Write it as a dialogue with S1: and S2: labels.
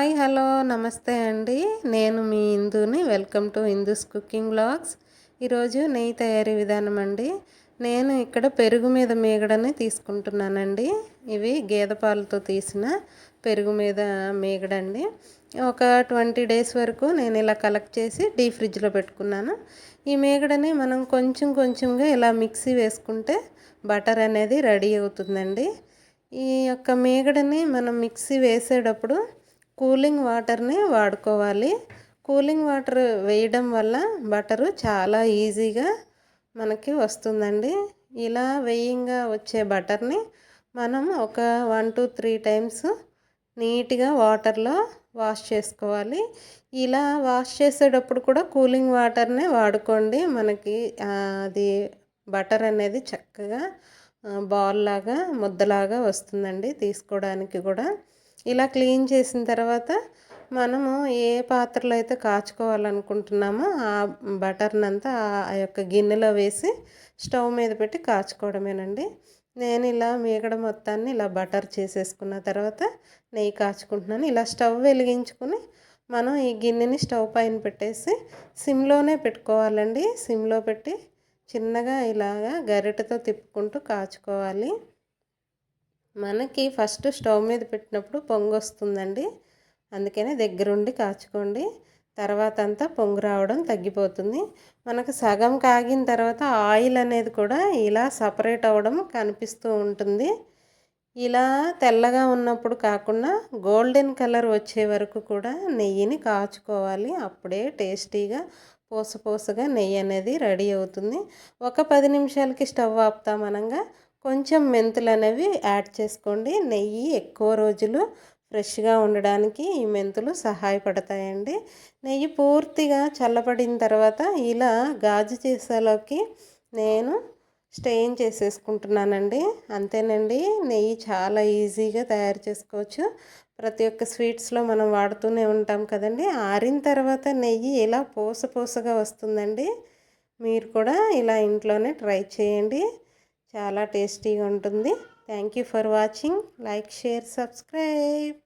S1: Hi hello నమస్తే అండి. నేను మీ ఇందుని. Welcome to Hindu's cooking blogs ఈరోజు నెయ్యి తయారీ విధానం అండి. నేను ఇక్కడ పెరుగు మీద మేగడని తీసుకుంటున్నానండి. ఇవి గేదె పాలతో తీసిన పెరుగు మీద మేగడండి. ఒక ట్వంటీ డేస్ వరకు నేను ఇలా కలెక్ట్ చేసి డీ ఫ్రిడ్జ్లో పెట్టుకున్నాను. ఈ మేగడని మనం కొంచెం కొంచెంగా ఇలా మిక్సీ వేసుకుంటే బటర్ అనేది రెడీ అవుతుందండి. ఈ యొక్క మేగడని మనం మిక్సీ వేసేటప్పుడు కూలింగ్ వాటర్ని వాడుకోవాలి. కూలింగ్ వాటర్ వేయడం వల్ల బటరు చాలా ఈజీగా మనకి వస్తుందండి. ఇలా వేయంగా వచ్చే బటర్ని మనం ఒక వన్ టూ త్రీ టైమ్స్ నీట్గా వాటర్లో వాష్ చేసుకోవాలి. ఇలా వాష్ చేసేటప్పుడు కూడా కూలింగ్ వాటర్నే వాడుకోండి. మనకి అది బటర్ అనేది చక్కగా బాల్ లాగా ముద్దలాగా వస్తుందండి తీసుకోవడానికి కూడా. ఇలా క్లీన్ చేసిన తర్వాత మనము ఏ పాత్రలో అయితే కాచుకోవాలనుకుంటున్నామో ఆ బటర్నంతా ఆ యొక్క గిన్నెలో వేసి స్టవ్ మీద పెట్టి కాచుకోవడమేనండి. నేను ఇలా మీగడ మొత్తాన్ని ఇలా బటర్ చేసేసుకున్న తర్వాత నెయ్యి కాచుకుంటున్నాను. ఇలా స్టవ్ వెలిగించుకుని మనం ఈ గిన్నెని స్టవ్ పైన పెట్టేసి సిమ్లోనే పెట్టుకోవాలండి. సిమ్లో పెట్టి చిన్నగా ఇలాగా గరిటతో తిప్పుకుంటూ కాచుకోవాలి. మనకి ఫస్ట్ స్టవ్ మీద పెట్టినప్పుడు పొంగు వస్తుందండి. అందుకనే దగ్గరుండి కాచుకోండి. తర్వాత అంతా పొంగు రావడం తగ్గిపోతుంది. మనకు సగం కాగిన తర్వాత ఆయిల్ అనేది కూడా ఇలా సపరేట్ అవ్వడం కనిపిస్తూ ఉంటుంది. ఇలా తెల్లగా ఉన్నప్పుడు కాకుండా గోల్డెన్ కలర్ వచ్చే వరకు కూడా నెయ్యిని కాచుకోవాలి. అప్పుడే టేస్టీగా పూసపూసగా నెయ్యి అనేది రెడీ అవుతుంది. ఒక పది నిమిషాలకి స్టవ్ ఆపుతామనగా కొంచెం మెంతులు అనేవి యాడ్ చేసుకోండి. నెయ్యి ఎక్కువ రోజులు ఫ్రెష్గా ఉండడానికి ఈ మెంతులు సహాయపడతాయండి. నెయ్యి పూర్తిగా చల్లబడిన తర్వాత ఇలా గాజు చేసాలోకి నేను స్టెయిన్ చేసేసుకుంటున్నానండి. అంతేనండి నెయ్యి చాలా ఈజీగా తయారు చేసుకోవచ్చు. ప్రతి ఒక్క స్వీట్స్లో మనం వాడుతూనే ఉంటాం కదండి. ఆరిన తర్వాత నెయ్యి ఇలా పూస పూసగా వస్తుందండి. మీరు కూడా ఇలా ఇంట్లోనే ట్రై చేయండి. చాలా టేస్టీగా ఉంటుంది. Thank you for watching like share subscribe